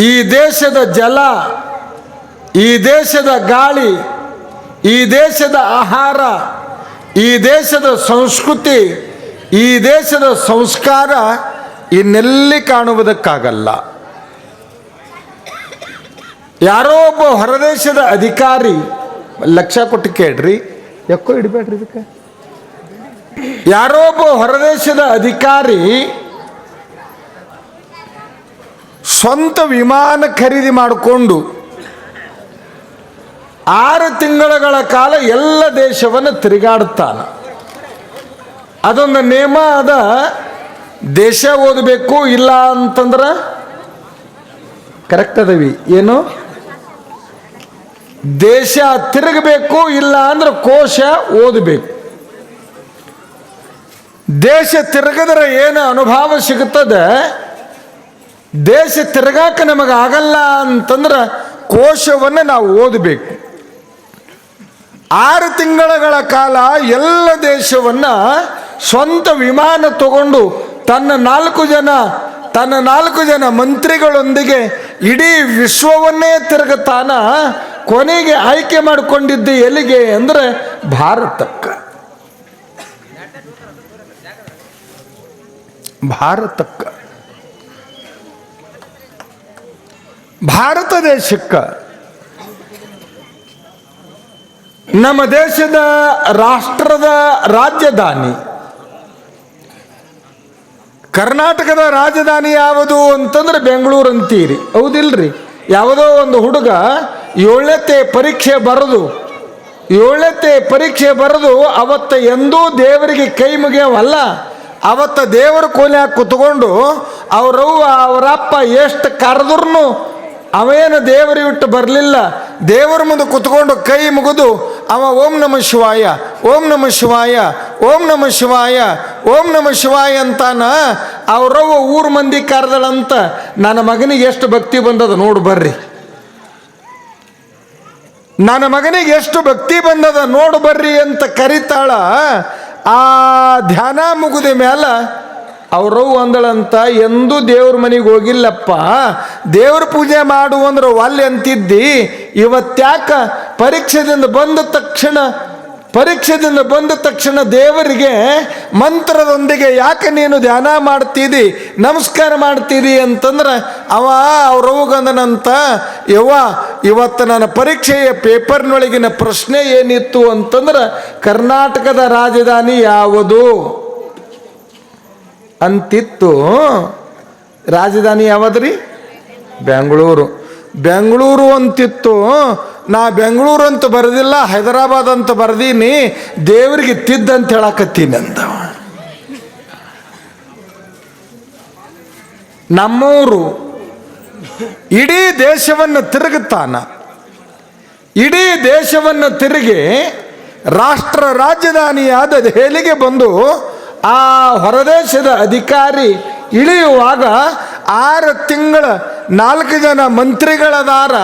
ಈ ದೇಶದ ಜಲ ಈ ದೇಶದ ಗಾಳಿ ಈ ದೇಶದ ಆಹಾರ ಈ ದೇಶದ ಸಂಸ್ಕೃತಿ ಈ ದೇಶದ ಸಂಸ್ಕಾರ ಇನ್ನೆಲ್ಲಿ ಕಾಣುವುದಕ್ಕಾಗಲ್ಲ. ಯಾರೋ ಒಬ್ಬ ಹೊರದೇಶದ ಅಧಿಕಾರಿ ಲಕ್ಷ ಕೊಟ್ಟು ಕೇಳ್ರಿ. ಯಾಕೋ ಇಡಬೇಡ್ರಿ ಇದಕ್ಕೆ. ಯಾರೋ ಒಬ್ಬ ಹೊರದೇಶದ ಅಧಿಕಾರಿ ಸ್ವಂತ ವಿಮಾನ ಖರೀದಿ ಮಾಡಿಕೊಂಡು ಆರು ತಿಂಗಳುಗಳ ಕಾಲ ಎಲ್ಲ ದೇಶವನ್ನು ತಿರುಗಾಡುತ್ತಾನೆ. ಅದೊಂದು ನೇಮ ಅದ ದೇಶ ಓದಬೇಕು ಇಲ್ಲ ಅಂತಂದ್ರೆ ಕರೆಕ್ಟ್ ಅದವಿ. ಏನು? ದೇಶ ತಿರುಗಬೇಕು ಇಲ್ಲ ಅಂದ್ರೆ ಕೋಶ ಓದಬೇಕು. ದೇಶ ತಿರುಗಿದ್ರೆ ಏನು ಅನುಭವ ಸಿಗುತ್ತದೆ? ದೇಶ ತಿರುಗಾಕ ನಮಗೆ ಆಗಲ್ಲ ಅಂತಂದ್ರೆ ಕೋಶವನ್ನು ನಾವು ಓದಬೇಕು. ಆರು ತಿಂಗಳ ಕಾಲ ಎಲ್ಲ ದೇಶವನ್ನ ಸ್ವಂತ ವಿಮಾನ ತಗೊಂಡು ತನ್ನ ನಾಲ್ಕು ಜನ, ತನ್ನ ನಾಲ್ಕು ಜನ ಮಂತ್ರಿಗಳೊಂದಿಗೆ ಇಡೀ ವಿಶ್ವವನ್ನೇ ತಿರುಗತಾನ ಕೊನೆಗೆ ಆಯ್ಕೆ ಮಾಡಿಕೊಂಡಿದ್ದು ಎಲ್ಲಿಗೆ ಅಂದ್ರೆ ಭಾರತಕ್ಕೆ. ಭಾರತಕ್ಕೆ. ಭಾರತ ದೇಶಕ್ಕೆ, ನಮ್ಮ ದೇಶದ ರಾಷ್ಟ್ರದ ರಾಜಧಾನಿ, ಕರ್ನಾಟಕದ ರಾಜಧಾನಿ ಯಾವುದು ಅಂತಂದ್ರೆ ಬೆಂಗಳೂರು ಅಂತೀರಿ. ಹೌದಿಲ್ರಿ? ಯಾವುದೋ ಒಂದು ಹುಡುಗ ಏಳನೇ ಪರೀಕ್ಷೆ ಬರೆದು, ಏಳನೇ ಪರೀಕ್ಷೆ ಬರೆದು ಅವತ್ತ ಎಂದೂ ದೇವರಿಗೆ ಕೈ ಮುಗಿಯವಲ್ಲ, ಅವತ್ತ ದೇವರ ಕೋಲ್ಯಾಗ ಕುತ್ಕೊಂಡು ಅವರವ್ವ, ಅವರಪ್ಪ ಎಷ್ಟು ಕರೆದ್ರೂ ಅವೇನು ದೇವರು ಬಿಟ್ಟು ಬರಲಿಲ್ಲ. ದೇವರ ಮುಂದೆ ಕುತ್ಕೊಂಡು ಕೈ ಮುಗಿದು, ಅವ ಓಂ ನಮ ಶಿವಾಯ, ಓಂ ನಮ ಶಿವಾಯ, ಓಂ ನಮ ಶಿವಾಯ, ಓಂ ನಮ ಶಿವಾಯ ಅಂತಾನ ಅವ್ರವ್ವ ಊರ ಮಂದಿ ಕರೆದಳಂತ ನನ್ನ ಮಗನಿಗೆ ಎಷ್ಟು ಭಕ್ತಿ ಬಂದದ ನೋಡು ಬರ್ರಿ. ನನ್ನ ಮಗನಿಗೆ ಎಷ್ಟು ಭಕ್ತಿ ಬಂದದ ನೋಡು ಬರ್ರಿ ಅಂತ ಕರಿತಾಳ. ಆ ಧ್ಯಾನ ಮುಗಿದ ಮೇಲೆ ಅವ್ರವ್ವ ಅಂದಳಂತ ಎಂದೂ ದೇವ್ರ ಮನೆಗೆ ಹೋಗಿಲ್ಲಪ್ಪ. ದೇವ್ರ ಪೂಜೆ ಮಾಡು ಅಂದ್ರೆ ಒಲ್ಲೆ ಅಂತಿದ್ದಿ. ಇವತ್ತ್ಯಾಕ ಪರೀಕ್ಷೆದಿಂದ ಬಂದ ತಕ್ಷಣ, ಪರೀಕ್ಷೆದಿಂದ ಬಂದ ತಕ್ಷಣ ದೇವರಿಗೆ ಮಂತ್ರದೊಂದಿಗೆ ಯಾಕೆ ನೀನು ಧ್ಯಾನ ಮಾಡ್ತೀರಿ ನಮಸ್ಕಾರ ಮಾಡ್ತೀರಿ ಅಂತಂದ್ರೆ, ಅವ ಅವ್ರವ್ಗಂದನಂತ ಯವ್ವ, ಇವತ್ತು ನನ್ನ ಪರೀಕ್ಷೆಯ ಪೇಪರ್ನೊಳಗಿನ ಪ್ರಶ್ನೆ ಏನಿತ್ತು ಅಂತಂದ್ರೆ, ಕರ್ನಾಟಕದ ರಾಜಧಾನಿ ಯಾವುದು? ಅಂತಿತ್ತು. ರಾಜಧಾನಿ ಯಾವ್ದ್ರಿ? ಬೆಂಗಳೂರು. ಬೆಂಗಳೂರು ಅಂತಿತ್ತು. ನಾ ಬೆಂಗಳೂರು ಅಂತ ಬರೆದಿಲ್ಲ, ಹೈದರಾಬಾದ್ ಅಂತ ಬರ್ದೀನಿ, ದೇವರಿಗೆ ತಿದ್ದ ಅಂತ ಹೇಳಕತ್ತೀನಿ ಅಂತ ನಮ್ಮೂರು ಇಡೀ ದೇಶವನ್ನು ತಿರುಗುತ್ತಾನ. ಇಡೀ ದೇಶವನ್ನು ತಿರುಗಿ ರಾಷ್ಟ್ರ ರಾಜಧಾನಿಯಾದ ದೆಹಲಿಗೆ ಬಂದು ಆ ಹೊರದೇಶದ ಅಧಿಕಾರಿ ಇಳಿಯುವಾಗ ಆರು ತಿಂಗಳ ನಾಲ್ಕು ಜನ ಮಂತ್ರಿಗಳದಾರ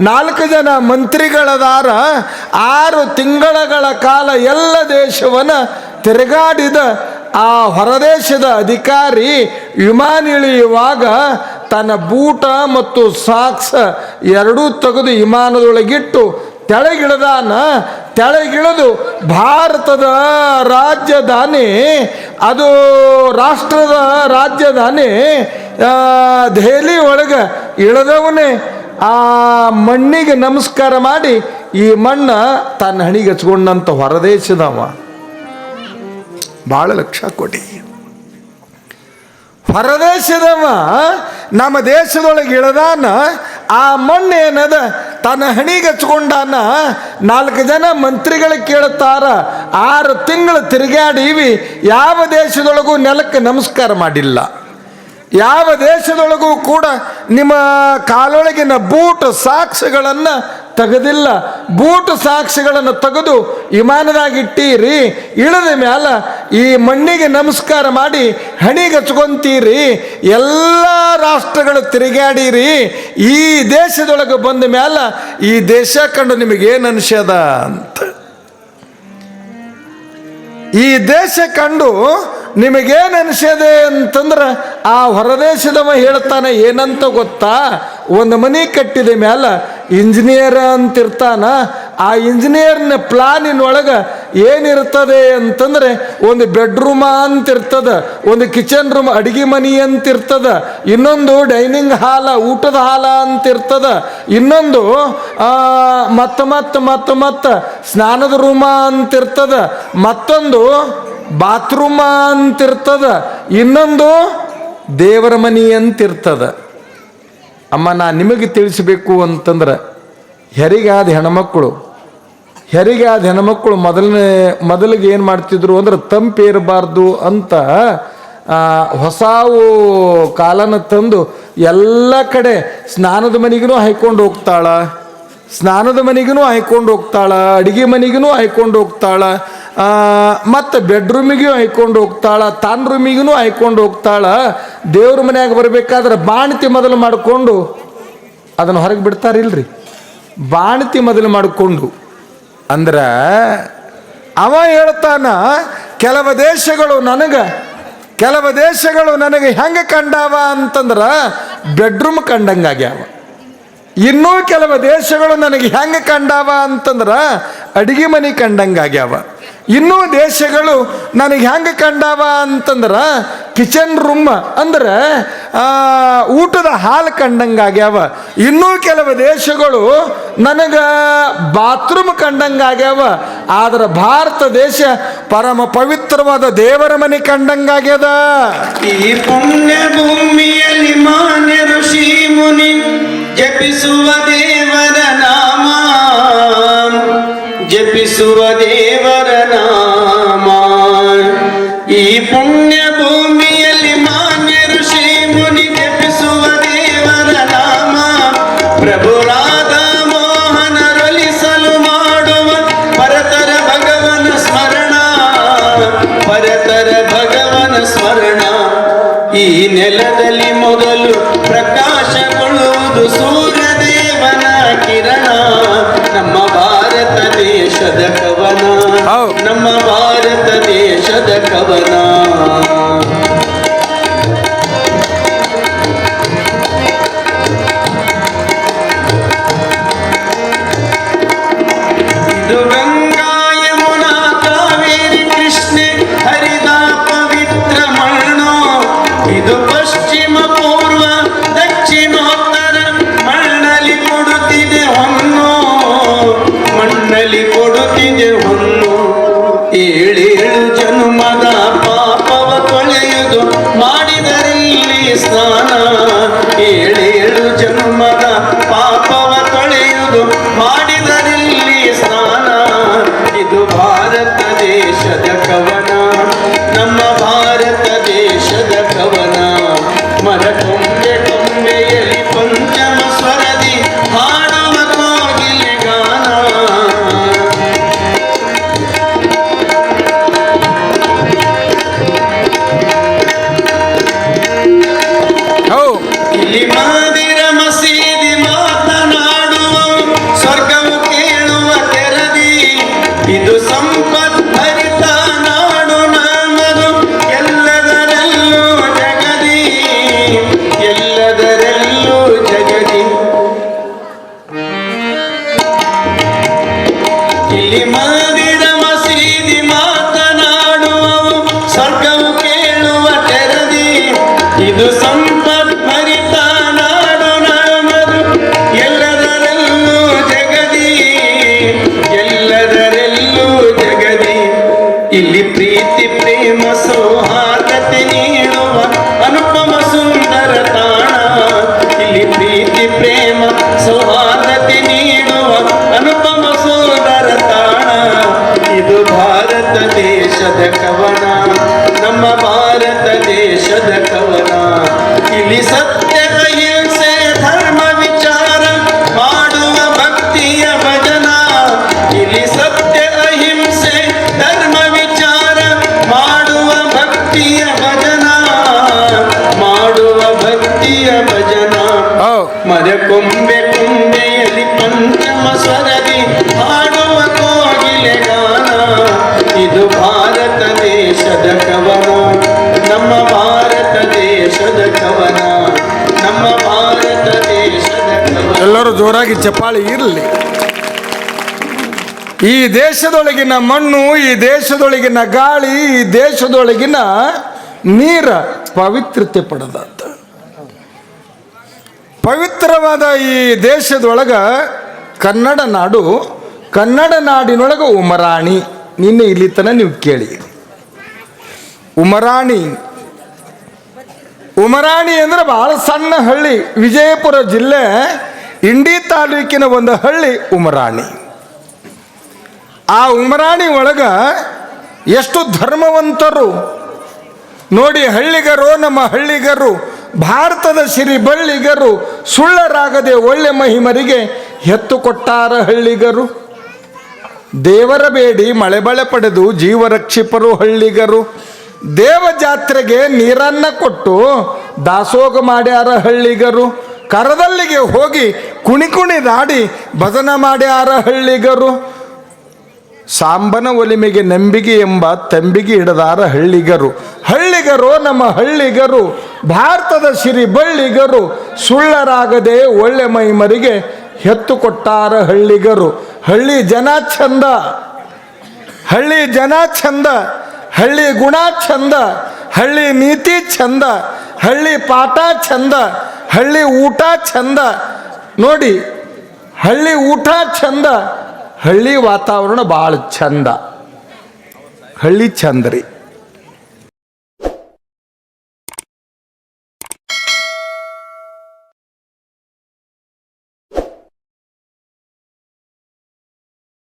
ನಾಲ್ಕು ಜನ ಮಂತ್ರಿಗಳದಾರ ಆರು ತಿಂಗಳಗಳ ಕಾಲ ಎಲ್ಲ ದೇಶವನ್ನು ತಿರುಗಾಡಿದ ಆ ಹೊರದೇಶದ ಅಧಿಕಾರಿ ವಿಮಾನ ಇಳಿಯುವಾಗ ತನ್ನ ಬೂಟ ಮತ್ತು ಸಾಕ್ಸ್ ಎರಡೂ ತೆಗೆದು ವಿಮಾನದೊಳಗಿಟ್ಟು ತೆಳಗಿಳದಾನ ತೆಳಗಿಳಿದು ಭಾರತದ ರಾಜಧಾನಿ, ಅದು ರಾಷ್ಟ್ರದ ರಾಜಧಾನಿ ದೆಹಲಿ ಒಳಗೆ ಇಳದವನೇ ಆ ಮಣ್ಣಿಗೆ ನಮಸ್ಕಾರ ಮಾಡಿ ಈ ಮಣ್ಣ ತನ್ನ ಹಣಿಗೆ ಹಚ್ಕೊಂಡಂತ ಹೊರದೇಶದವ. ಭಾಳ ಲಕ್ಷ ಕೊಡಿ ಹೊರದೇಶದವ, ನಮ್ಮ ದೇಶದೊಳಗೆ ಇಳದಾನ, ಆ ಮಣ್ಣು ಏನದ ತನ್ನ ಹಣಿಗೆ ಹಚ್ಕೊಂಡಾನ ನಾಲ್ಕು ಜನ ಮಂತ್ರಿಗಳು ಕೇಳುತ್ತಾರ, ಆರು ತಿಂಗಳು ತಿರುಗಾಡೀವಿ ಯಾವ ದೇಶದೊಳಗೂ ನೆಲಕ್ಕೆ ನಮಸ್ಕಾರ ಮಾಡಿಲ್ಲ. ಯಾವ ದೇಶದೊಳಗೂ ಕೂಡ ನಿಮ್ಮ ಕಾಲೊಳಗಿನ ಬೂಟ್ ಸಾಕ್ಷಿಗಳನ್ನು ತೆಗೆದಿಲ್ಲ. ಬೂಟ್ ಸಾಕ್ಷಿಗಳನ್ನು ತೆಗೆದು ಇಟ್ಟೀರಿ ಇಳಿದ ಮ್ಯಾಲ ಈ ಮಣ್ಣಿಗೆ ನಮಸ್ಕಾರ ಮಾಡಿ ಹಣಿಗೆ ಹಚ್ಕೊಂತೀರಿ ಎಲ್ಲ ರಾಷ್ಟ್ರಗಳು ತಿರುಗಾಡಿರಿ ಈ ದೇಶದೊಳಗೆ ಬಂದ ಮ್ಯಾಲ ಈ ದೇಶ ಕಂಡು ನಿಮಗೇನು ಅನಿಸ್ಯದ ಅಂತ. ಈ ದೇಶ ಕಂಡು ನಿಮಗೇನು ಅನಿಸ್ಯದೆ ಅಂತಂದ್ರೆ ಆ ಹೊರದೇಶದವ ಹೇಳ್ತಾನೆ ಏನಂತ ಗೊತ್ತಾ? ಒಂದು ಮನೆ ಕಟ್ಟಿದ ಮ್ಯಾಲ ಇಂಜಿನಿಯರ್ ಅಂತಿರ್ತಾನ, ಆ ಇಂಜಿನಿಯರ್ನ ಪ್ಲಾನಿನೊಳಗೆ ಏನಿರ್ತದೆ ಅಂತಂದರೆ ಒಂದು ಬೆಡ್ರೂಮ ಅಂತಿರ್ತದ, ಒಂದು ಕಿಚನ್ ರೂಮ್ ಅಡುಗೆ ಮನಿ ಅಂತಿರ್ತದ, ಇನ್ನೊಂದು ಡೈನಿಂಗ್ ಹಾಲ, ಊಟದ ಹಾಲ ಅಂತಿರ್ತದ, ಇನ್ನೊಂದು ಮತ್ತು ಮತ್ತ ಮತ್ತ ಮತ್ತ ಸ್ನಾನದ ರೂಮ ಅಂತಿರ್ತದ, ಮತ್ತೊಂದು ಬಾತ್ರೂಮ ಅಂತಿರ್ತದ, ಇನ್ನೊಂದು ದೇವರ ಮನಿ ಅಂತಿರ್ತದ. ಅಮ್ಮ, ನಾ ನಿಮಗೆ ತಿಳಿಸಬೇಕು ಅಂತಂದ್ರೆ, ಹೆರಿಗಾದ ಹೆರಿಗೆ ಹೆರಿಗಾದ ಹೆಣ್ಮಕ್ಕಳು ಮೊದಲನೇ, ಮೊದಲಿಗೆ ಏನು ಮಾಡ್ತಿದ್ರು ಅಂದ್ರೆ ತಂಪೇರಬಾರ್ದು ಅಂತ ಹೊಸಾವು ಕಾಲನ ತಂದು ಎಲ್ಲ ಕಡೆ ಸ್ನಾನದ ಮನೆಗೂ ಹಾಯ್ಕೊಂಡು ಹೋಗ್ತಾಳ, ಸ್ನಾನದ ಮನೆಗೂ ಹಾಯ್ಕೊಂಡು ಹೋಗ್ತಾಳ, ಅಡಿಗೆ ಮನೆಗೂ ಹಾಯ್ಕೊಂಡು ಹೋಗ್ತಾಳ ಮತ್ತು ಬೆಡ್ರೂಮಿಗೂ ಹಾಯ್ಕೊಂಡು ಹೋಗ್ತಾಳ ತಾನ್ ರೂಮಿಗೂ ಹಾಯ್ಕೊಂಡು ಹೋಗ್ತಾಳ ದೇವ್ರ ಮನೆಯಾಗ ಬರಬೇಕಾದ್ರೆ ಬಾಣತಿ ಮೊದಲು ಮಾಡಿಕೊಂಡು ಅದನ್ನು ಹೊರಗೆ ಬಿಡ್ತಾರಿಲ್ರಿ. ಬಾಣತಿ ಮೊದಲು ಮಾಡಿಕೊಂಡು ಅಂದ್ರೆ ಅವ ಹೇಳ್ತಾನ, ಕೆಲವು ದೇಶಗಳು ನನಗೆ, ಕೆಲವು ದೇಶಗಳು ನನಗೆ ಹೆಂಗೆ ಕಂಡಾವ ಅಂತಂದ್ರೆ ಬೆಡ್ರೂಮ್ ಕಂಡಂಗಾಗ್ಯಾವ. ಇನ್ನೂ ಕೆಲವು ದೇಶಗಳು ನನಗೆ ಹೆಂಗೆ ಕಂಡಾವ ಅಂತಂದ್ರೆ ಅಡಿಗೆ ಮನೆ ಕಂಡಂಗಾಗ್ಯಾವ. ಇನ್ನೂ ದೇಶಗಳು ನನಗೆ ಹೆಂಗೆ ಕಂಡಾವ ಅಂತಂದ್ರೆ ಕಿಚನ್ ರೂಮ್ ಅಂದ್ರೆ ಊಟದ ಹಾಲು ಕಂಡಂಗಾಗ್ಯಾವ. ಇನ್ನೂ ಕೆಲವು ದೇಶಗಳು ನನಗೆ ಬಾತ್ರೂಮ್ ಕಂಡಂಗಾಗ್ಯಾವ. ಆದ್ರೆ ಭಾರತ ದೇಶ ಪರಮ ಪವಿತ್ರವಾದ ದೇವರ ಮನೆ ಕಂಡಂಗಾಗ್ಯದ. ಈ ಪುಣ್ಯ ಭೂಮಿಯಲ್ಲಿ ಮಾನ್ಯ ಋಷಿ ಮುನಿ ಜಪಿಸುವ ದೇವರ ನಾಮ. ಜಪಿಸುವ ದೇವರ ಈ ನೆಲದಲ್ಲಿ ಮೊದಲು ಪ್ರಕಾಶಗೊಳ್ಳುವುದು ಸೂರ್ಯದೇವನ ಕಿರಣ ನಮ್ಮ ಭಾರತ ದೇಶದ ಕವನ. ನಮ್ಮ ಭಾರತ ದೇಶದ ಕವನ ಎಲ್ಲರೂ ಜೋರಾಗಿ ಚಪ್ಪಾಳಿ ಇರಲಿ. ಈ ದೇಶದೊಳಗಿನ ಮಣ್ಣು, ಈ ದೇಶದೊಳಗಿನ ಗಾಳಿ, ಈ ದೇಶದೊಳಗಿನ ನೀರ ಪವಿತ್ರತೆ ಪಡೆದಂತ. ಪವಿತ್ರವಾದ ಈ ದೇಶದೊಳಗ ಕನ್ನಡ ನಾಡು, ಕನ್ನಡ ನಾಡಿನೊಳಗ ಉಮರಾಣಿ. ನಿನ್ನೆ ಇಲ್ಲಿ ತನ ನೀವು ಕೇಳಿ ಉಮರಾಣಿ. ಉಮರಾಣಿ ಅಂದ್ರೆ ಬಹಳ ಸಣ್ಣ ಹಳ್ಳಿ. ವಿಜಯಪುರ ಜಿಲ್ಲೆ ಇಂಡಿ ತಾಲೂಕಿನ ಒಂದು ಹಳ್ಳಿ ಉಮರಾಣಿ. ಆ ಉಮರಾಣಿ ಒಳಗ ಎಷ್ಟು ಧರ್ಮವಂತರು. ನೋಡಿ ಹಳ್ಳಿಗರು, ನಮ್ಮ ಹಳ್ಳಿಗರು, ಭಾರತದ ಸಿರಿ ಬಳ್ಳಿಗರು ಸುಳ್ಳರಾಗದೆ ಒಳ್ಳೆ ಮಹಿಮರಿಗೆ ಹೆತ್ತು ಕೊಟ್ಟಾರ ಹಳ್ಳಿಗರು. ದೇವರ ಬೇಡಿ ಮಳೆ ಬಳೆ ಪಡೆದು ಜೀವರಕ್ಷಿಪರು ಹಳ್ಳಿಗರು. ದೇವ ಜಾತ್ರೆಗೆ ನೀರನ್ನ ಕೊಟ್ಟು ದಾಸೋಗ ಮಾಡ್ಯಾರ ಹಳ್ಳಿಗರು. ಕರದಲ್ಲಿಗೆ ಹೋಗಿ ಕುಣಿ ಕುಣಿದಾಡಿ ಭಜನ ಮಾಡ್ಯಾರ ಹಳ್ಳಿಗರು. ಸಾಂಬನ ಒಲಿಮೆಗೆ ನಂಬಿಗೆ ಎಂಬ ತಂಬಿಗೆ ಹಿಡದಾರ ಹಳ್ಳಿಗರು. ಹಳ್ಳಿಗರು ನಮ್ಮ ಹಳ್ಳಿಗರು, ಭಾರತದ ಸಿರಿ ಬಳ್ಳಿಗರು, ಸುಳ್ಳರಾಗದೆ ಒಳ್ಳೆ ಮೈಮರಿಗೆ ಹೆತ್ತು ಕೊಟ್ಟಾರ ಹಳ್ಳಿಗರು. ಹಳ್ಳಿ ಜನ ಚಂದ ಹಳ್ಳಿ ಜನ ಚಂದ ಹಳ್ಳಿ ಗುಣ ಚಂದ ಹಳ್ಳಿ ನೀತಿ ಚಂದ ಹಳ್ಳಿ ಪಾಠ ಚಂದ ಹಳ್ಳಿ ಊಟ ಚಂದ. ನೋಡಿ ಹಳ್ಳಿ ಊಟ ಚಂದ ಹಳ್ಳಿ ವಾತಾವರಣ ಭಾಳ ಚಂದ. ಹಳ್ಳಿ ಚಂದ್ರಿ